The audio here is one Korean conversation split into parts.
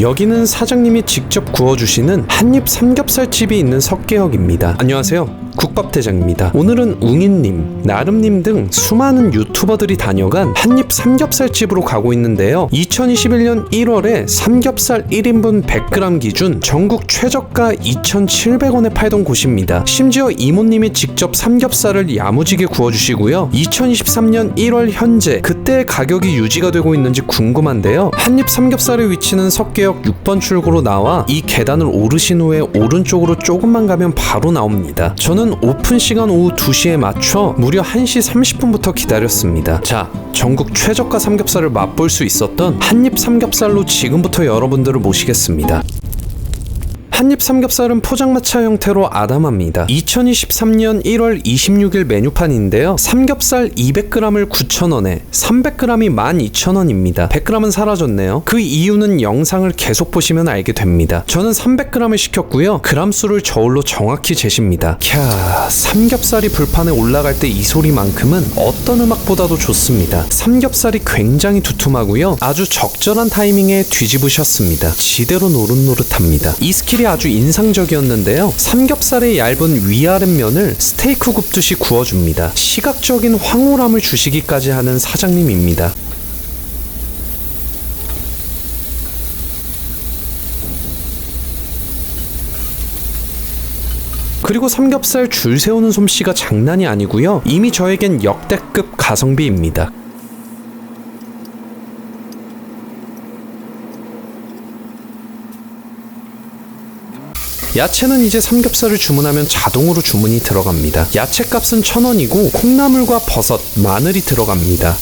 여기는 사장님이 직접 구워주시는 한입 삼겹살집이 있는 석계역입니다. 안녕하세요. 국밥대장입니다. 오늘은 웅이님, 나름님 등 수많은 유튜버들이 다녀간 한입 삼겹살집으로 가고 있는데요. 2021년 1월에 삼겹살 1인분 100g 기준 전국 최저가 2,700원에 팔던 곳입니다. 심지어 이모님이 직접 삼겹살을 야무지게 구워주시고요. 2023년 1월 현재 그때의 가격이 유지가 되고 있는지 궁금한데요. 한입 삼겹살의 위치는 석계역 6번 출구로 나와 이 계단을 오르신 후에 오른쪽으로 조금만 가면 바로 나옵니다. 저는 오픈 시간 오후 2시에 맞춰 무려 1시 30분부터 기다렸습니다. 자, 전국 최저가 삼겹살을 맛볼 수 있었던 한입 삼겹살로 지금부터 여러분들을 모시겠습니다. 한입 삼겹살은 포장마차 형태로 아담합니다. 2023년 1월 26일 메뉴판인데요. 삼겹살 200g을 9,000원에 300g이 12,000원입니다. 100g은 사라졌네요. 그 이유는 영상을 계속 보시면 알게 됩니다. 저는 300g을 시켰고요. 그람 수를 저울로 정확히 재십니다. 캬, 삼겹살이 불판에 올라갈 때 이 소리만큼은 어떤 음악보다도 좋습니다. 삼겹살이 굉장히 두툼하고요. 아주 적절한 타이밍에 뒤집으셨습니다. 지대로 노릇노릇합니다. 이 스킬이 아주 인상적이었는데요. 삼겹살의 얇은 위아랫면을 스테이크 굽듯이 구워줍니다. 시각적인 황홀함을 주시기까지 하는 사장님입니다. 그리고 삼겹살 줄 세우는 솜씨가 장난이 아니고요. 이미 저에겐 역대급 가성비입니다. 야채는 이제 삼겹살을 주문하면 자동으로 주문이 들어갑니다. 야채 값은 천 원이고 콩나물과 버섯, 마늘이 들어갑니다.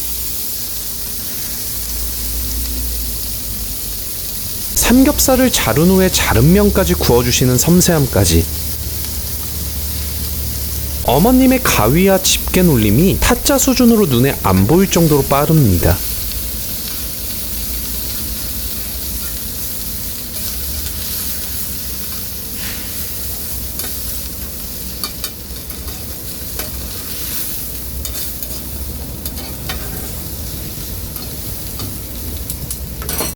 삼겹살을 자른 후에 자른 면까지 구워주시는 섬세함까지 어머님의 가위와 집게 놀림이 타짜 수준으로 눈에 안 보일 정도로 빠릅니다.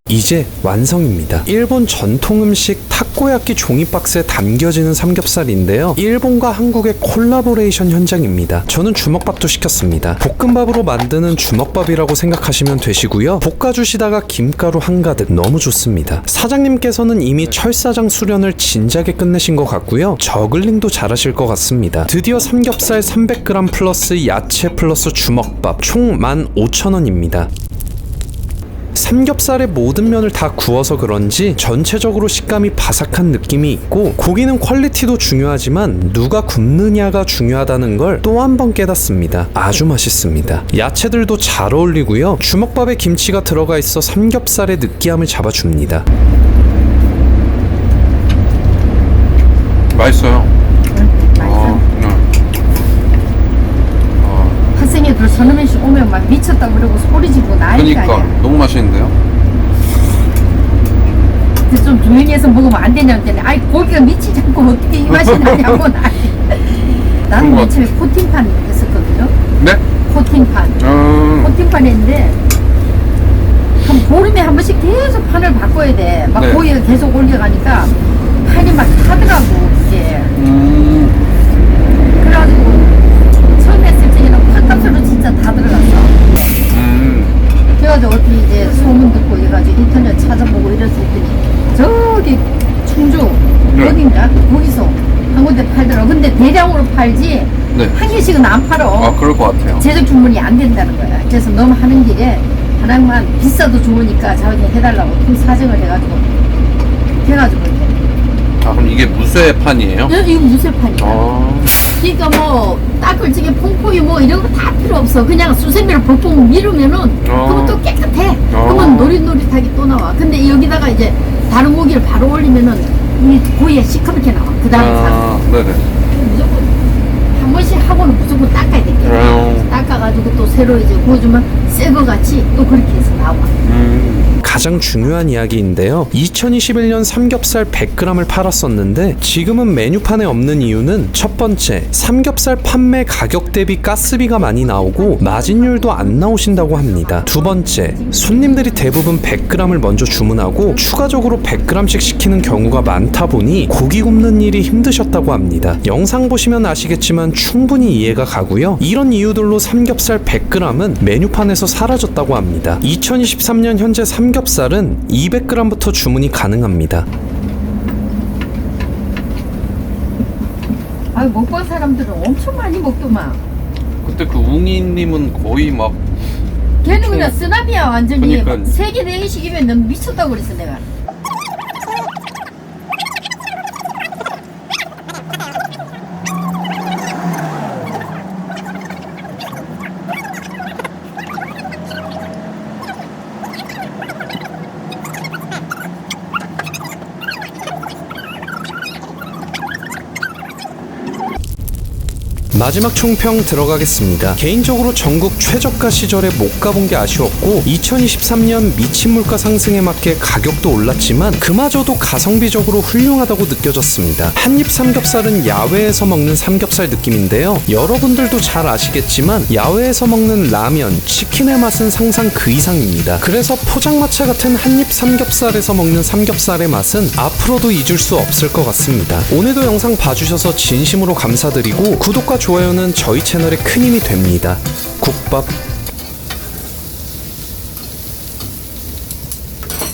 이제 완성입니다. 일본 전통 음식 타코야끼 종이 박스에 담겨지는 삼겹살인데요. 일본과 한국의 콜라보레이션 현장입니다. 저는 주먹밥도 시켰습니다. 볶음밥으로 만드는 주먹밥이라고 생각하시면 되시고요. 볶아주시다가 김가루 한가득 너무 좋습니다. 사장님께서는 이미 철사장 수련을 진작에 끝내신 것 같고요. 저글링도 잘하실 것 같습니다. 드디어 삼겹살 300g 플러스 야채 플러스 주먹밥 총 15,000원입니다. 삼겹살의 모든 면을 다 구워서 그런지 전체적으로 식감이 바삭한 느낌이 있고 고기는 퀄리티도 중요하지만 누가 굽느냐가 중요하다는 걸 또 한 번 깨닫습니다. 아주 맛있습니다. 야채들도 잘 어울리고요. 주먹밥에 김치가 들어가 있어 삼겹살의 느끼함을 잡아줍니다. 맛있어요. 맛있어. 어, 네. 어, 학생애들 서너몇 시 오면 막 미쳤다 그러고 소리 지르고 난리가 그러니까 아니야. 너무 맛있는데요. 그래서 좀 조용히 해서 먹으면 안 되냐고 했더니 아이 고기가 미치지 않고 어떻게 이 맛이 나냐고. 나는 그런 것 맨 처음에 코팅판 했었거든요. 네? 코팅판. 음, 코팅판 했는데 한 보름에 한 번씩 계속 판을 바꿔야 돼. 막 네. 고기가 계속 올려가니까 판이 막 타더라고 이게. 음, 그래가지고 다 들어갔어. 음, 그래가지고 어떻게 이제 소문 듣고 이래가지고 인터넷 찾아보고 이랬을 때 저기 충주 네. 어딘가 거기서 한 군데 팔더라고 근데 대량으로 팔지 네. 한 개씩은 안 팔어 아 그럴 것 같아요. 제작 주문이 안 된다는 거야 그래서 너무 하는 길에 하나만 비싸도 좋으니까 자기 해달라고 큰 사정을 해가지고 해가지고 아 그럼 이게 무쇠판이에요? 어, 이거 무쇠판이야 아, 그러니까 뭐 닦을지게 퐁퐁이 뭐 이런 거 다 필요 없어 그냥 수세미를 퐁퐁 밀으면은 어. 또 깨끗해 어. 그러면 노릇노릇하게 또 나와 근데 여기다가 이제 다른 고기를 바로 올리면은 이 고기가 시커멓게 나와 그 다음에 사 아, 네네. 무조건 한 번씩 하고는 무조건 닦아야 돼 음. 닦아가지고 또 새로 이제 구워주면 새거 같이 또 그렇게 해서 나와. 음. 가장 중요한 이야기인데요. 2021년 삼겹살 100g을 팔았었는데 지금은 메뉴판에 없는 이유는 첫 번째, 삼겹살 판매 가격 대비 가스비가 많이 나오고 마진율도 안 나오신다고 합니다. 두 번째, 손님들이 대부분 100g을 먼저 주문하고 추가적으로 100g씩 시키는 경우가 많다 보니 고기 굽는 일이 힘드셨다고 합니다. 영상 보시면 아시겠지만 충분히 이해가 가고요. 이런 이유들로 삼겹살 100g은 메뉴판에서 사라졌다고 합니다. 2023년 현재 삼겹살은 200g부터 주문이 가능합니다. 아유 못본 사람들은 엄청 많이 먹더만. 그때 그 웅이님은 거의 막 걔는 그냥 쓰나미야 완전히 그러니까. 세계 내식이면 너무 미쳤다고 그랬어 내가. 마지막 총평 들어가겠습니다. 개인적으로 전국 최저가 시절에 못 가본 게 아쉬웠고 2023년 미친 물가 상승에 맞게 가격도 올랐지만 그마저도 가성비적으로 훌륭하다고 느껴졌습니다. 한입 삼겹살은 야외에서 먹는 삼겹살 느낌인데요. 여러분들도 잘 아시겠지만 야외에서 먹는 라면, 치킨의 맛은 상상 그 이상입니다. 그래서 포장마차 같은 한입 삼겹살에서 먹는 삼겹살의 맛은 앞으로도 잊을 수 없을 것 같습니다. 오늘도 영상 봐주셔서 진심으로 감사드리고 구독과 좋아요는 저희 채널에 큰 힘이 됩니다. 국밥